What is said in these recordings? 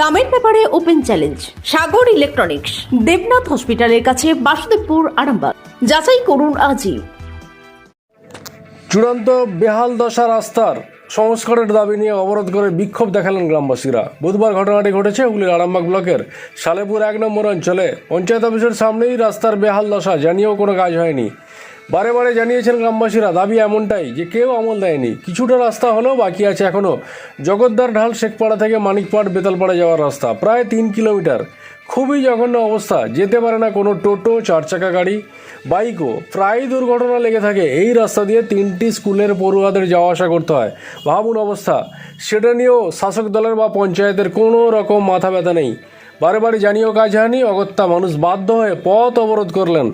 দামের ব্যাপারে open challenge, Sagar electronics, Debnath হসপিটালের কাছে বাসুদেবপুর, আরামবাগ। যাচাই করুন আজই। চূড়ান্ত বেহাল দশা রাস্তার সংস্কারের দাবি নিয়ে অবরোধ করে বিক্ষোভ দেখালেন গ্রামবাসীরা। বুধবার ঘটনাটি ঘটেছে হুগলির আরামবাগ ব্লকের সালেপুর এক নম্বর অঞ্চলে। পঞ্চায়েত অফিসের সামনেই রাস্তার বেহাল দশা, জানিয়েও কোনো কাজ হয়নি। বারে বারে জানিয়েছেন গ্রামবাসীরা, দাবি এমনটাই যে কেউ আমল দেয়নি। কিছুটা রাস্তা হলেও বাকি আছে এখনও জগদ্দার ঢাল শেখপাড়া থেকে মানিকপাট বেতালপাড়া যাওয়ার রাস্তা, প্রায় তিন কিলোমিটার। খুবই জঘন্য অবস্থা, যেতে পারে না কোনো টোটো চার চাকা গাড়ি, বাইকও। প্রায় দুর্ঘটনা লেগে থাকে। এই রাস্তা দিয়ে তিনটি স্কুলের পড়ুয়াদের যাওয়া আসা করতে হয়। ভাবুন অবস্থা। সেটা নিয়েও শাসক দলের বা পঞ্চায়েতের কোনো রকম মাথা ব্যথা নেই। বারে বারে জানিয়েও কাজ হয়নি অগত্যা মানুষ বাধ্য হয়ে পথ অবরোধ করলেন।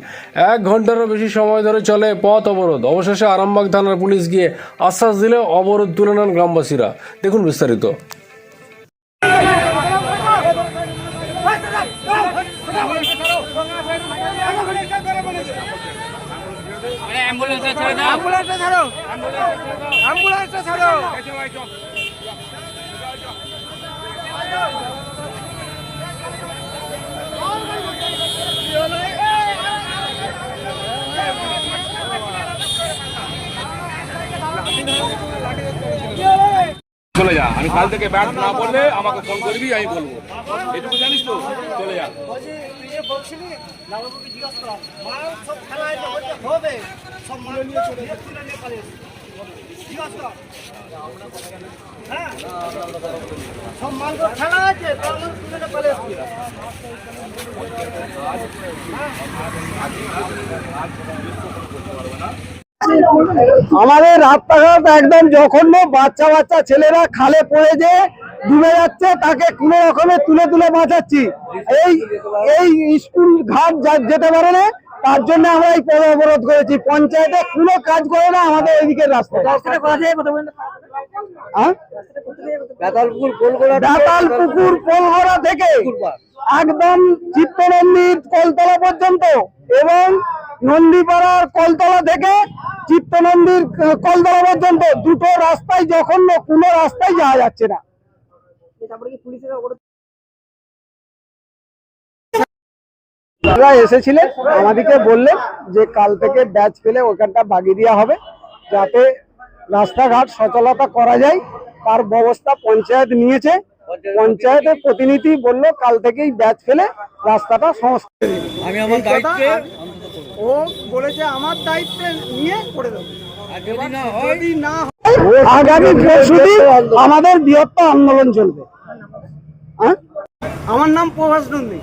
এক ঘন্টারও বেশি সময় ধরে চলে পথ অবরোধ। অবশেষে আরামবাগ থানার পুলিশ গিয়ে আশ্বাস দিলে অবরোধ তুলে নেন গ্রামবাসীরা। দেখুন বিস্তারিত। আমি কাল থেকে ব্যাট না বললে আমাকে ফোন করবি, আমি বলব। এটুকু জানিস তো? চলে যা। আমাদের রাস্তাঘাট একদম জঘন্য বাচ্চা বাচ্চা ছেলেরা খালে পড়ে যে ডুবে যাচ্ছে তাকে কোনো রকমে তুলে তুলে বাঁচাচ্ছি। এই এই স্কুল ঘাট যেতে পারে না তার জন্য আমরা এই পদ অবরোধ করেছি। পঞ্চায়েতে কোনো কাজ করে না আমাদের এদিকের রাস্তা। হ্যাঁ? বেতালপুকুর পোলগড়া থেকে একদম চিত্তনন্দীর কলতলা পর্যন্ত এবং নন্দীপাড়ার কলতলা থেকে চিত্তনন্দীর আহ, কলতলা পর্যন্ত দুটো রাস্তায় যখন কোনো রাস্তায় যাওয়া যাচ্ছে না। এসেছিলেন আমাদেরকে বললেন যে কাল থেকে ব্যাচ ফেলে ওখানটা বাগিয়ে দেওয়া হবে যাতে রাস্তাঘাট সচলতা করা যায়। তার ব্যবস্থা পঞ্চায়েত নিয়েছে। পঞ্চায়েতের প্রতিনিধি বলল কাল থেকেই ব্যাচ ফেলে রাস্তাটা সংস্কার। আমি আমার দায়িত্বে ও বলেছে আমার দায়িত্বে নিয়ে করে দেবো। যদি না আগামী পরশুদিন আমাদের বৃহত্তর আন্দোলন চলবে। হ্যাঁ? আমার নাম প্রভাস নন্দী।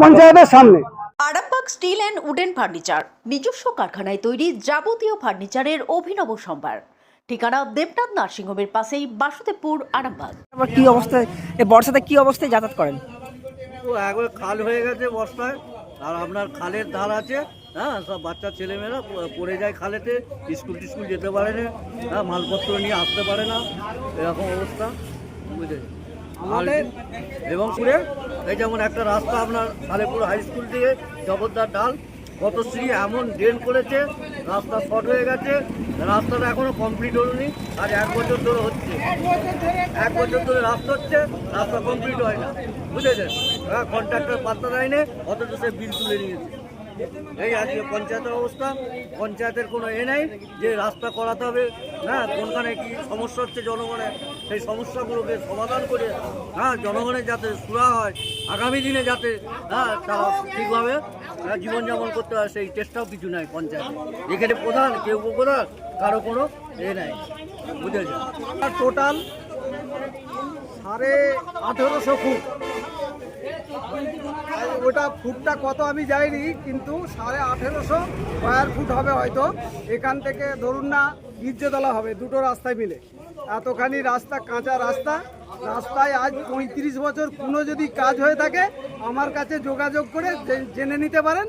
পঞ্চায়েতের সামনে। Arambagh steel and wooden furniture নিজস্ব কারখানায় তৈরি যাবতীয় ফার্নিচারের অভিনব সম্ভার। ঠিকানা দেবনাথ নার্সিংহোমের পাশেই বাসুদেবপুর আরামবাগ। আবার কি অবস্থায় এই বর্ষাতে কি অবস্থায় যাতায়াত করেন? তো একবার খাল হয়ে গেছে বর্ষায় আর আপনার খালের ধার আছে হ্যাঁ সব বাচ্চা ছেলেমেয়েরা পড়ে যায় খালেতে স্কুল টিস্কুল যেতে পারে না হ্যাঁ মালপত্র নিয়ে আসতে পারে না এরকম অবস্থা বুঝলেন আমাদের এবং পুরে এই যেমন একটা রাস্তা আপনার খালেপুর হাই স্কুল থেকে জগদ্দার ডাল পথশ্রী এমন ড্রেন করেছে, রাস্তা শর্ট হয়ে গেছে, রাস্তাটা এখনও কমপ্লিট হয়নি, আর এক বছর ধরে হচ্ছে। এক বছর ধরে রাস্তা হচ্ছে, রাস্তা কমপ্লিট হয় না। বুঝেছেন? হ্যাঁ কন্ট্রাক্টর পাত্তা দেয়নি, অথচ সে বিল তুলে নিয়েছে। এই আজকে পঞ্চায়েতের অবস্থা, পঞ্চায়েতের কোনো এ নেই যে রাস্তা করাতে হবে। হ্যাঁ কোনখানে কি সমস্যা হচ্ছে জনগণের, সেই সমস্যাগুলোকে সমাধান করে হ্যাঁ জনগণের যাতে সুরা হয়, আগামী দিনে যাতে হ্যাঁ তারা ঠিকভাবে হ্যাঁ, জীবনযাপন করতে হয় সেই চেষ্টাও কিছু নাই পঞ্চায়েত। এখানে প্রধান কেউ উপপ্রধান কারও কোনো এ নাই। বুঝেছেন? টোটাল সাড়ে আঠেরোশো ফুট। ওটা ফুটটা কত আমি যাইনি কিন্তু সাড়ে আঠেরোশো স্কোয়ার ফুট হবে হয়তো। এখান থেকে ধরুন না বীর্যতলা হবে দুটো রাস্তায় মিলে। এতখানি রাস্তা কাঁচা রাস্তা রাস্তায় আজ পঁয়ত্রিশ বছর কোনো যদি কাজ হয়ে থাকে আমার কাছে যোগাযোগ করে জেনে নিতে পারেন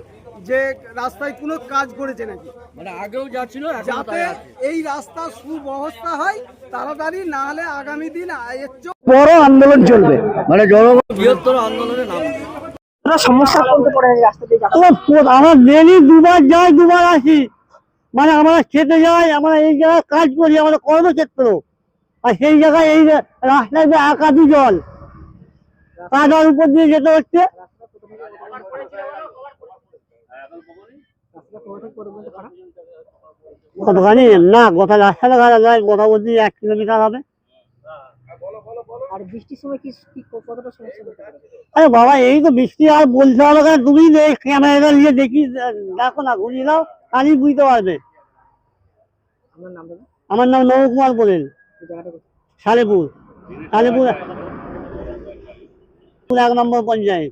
যে রাস্তায় কোনো কাজ করেছে নাকি। মানে আগেও যা ছিল যাতে এই রাস্তা সুব্যবস্থা হয় তাড়াতাড়ি না হলে আগামী দিন বড় আন্দোলন চলবে। মানে জনগণ বৃহত্তর আন্দোলনে নাম। সমস্যা করতে পড়ে রাস্তা আমার ডেলি দুবার যাই দুবার আসি। মানে আমরা খেতে যাই আমরা এই জায়গায় কাজ করি আমাদের কর্মক্ষেত্র। আর সেই জায়গায় এই রাস্তায় যে একাধি জল কাদার উপর দিয়ে যেতে হচ্ছে। কতখানি? না গোটা রাস্তাটা খারাপ নয় মোটামুটি এক কিলোমিটার হবে। আর বাবা এই তো বৃষ্টি আর বলতে হবে কেন? তুমি ক্যামেরা নিয়ে দেখি দেখো না ঘুরিয়ে দাও তাহলেই বুঝতে পারবে। নাম আমার নাম নবকুমার বলেন। এই জায়গাটা কোথায়? সালেপুর সালেপুর এক নম্বর পঞ্চায়েত।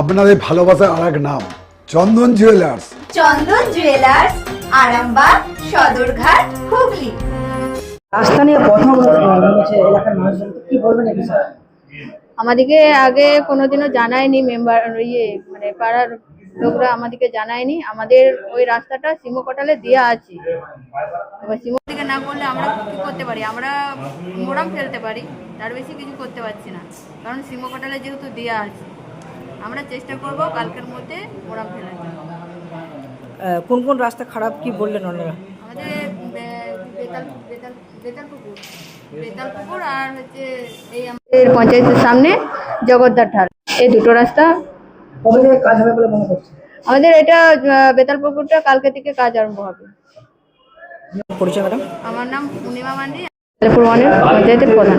আপনাদের ভালোবাসার আর এক নাম চন্দন জুয়েলার্স চন্দন জুয়েলার্স আরামবাগ সদরঘাট হুগলি। রাস্তা নিয়ে প্রথম এলাকার মানুষজন কি বলবেন এই বিষয়ে আমাদেরকে আগে কোনোদিনও জানায়নি মেম্বার ইয়ে মানে পাড়ার লোকরা আমাদেরকে জানায়নি। আমাদের ওই রাস্তাটা সিমকটালে দেওয়া আছে। এবার সিমো থেকে না করলে আমরা কি করতে পারি? আমরা মোরাম ফেলতে পারি। তার বেশি কিছু করতে পারছি না। কারণ সিমকটালে যেহেতু দেওয়া আছে আমরা চেষ্টা করব কালকের মধ্যে মোরাম ফেলার জন্য। কোন কোন রাস্তা খারাপ কি বললেন ওনারা? আমাদের বেতাল বেতাল বেতাল পুকুর বেতাল পুকুর আর হচ্ছে এই আমাদের পঞ্চায়েতের সামনে জগদ্দার ঢাল এই দুটো রাস্তা কবে থেকে কাজ হবে বলে মনে করছেন? আমাদের এটা বেতাল পুকুরটা কালকে থেকে কাজ আরম্ভ হবে। পরিচয় ম্যাডাম? আমার নাম পূর্ণিমা মান্ডি ওয়ানের পঞ্চায়েতের প্রধান।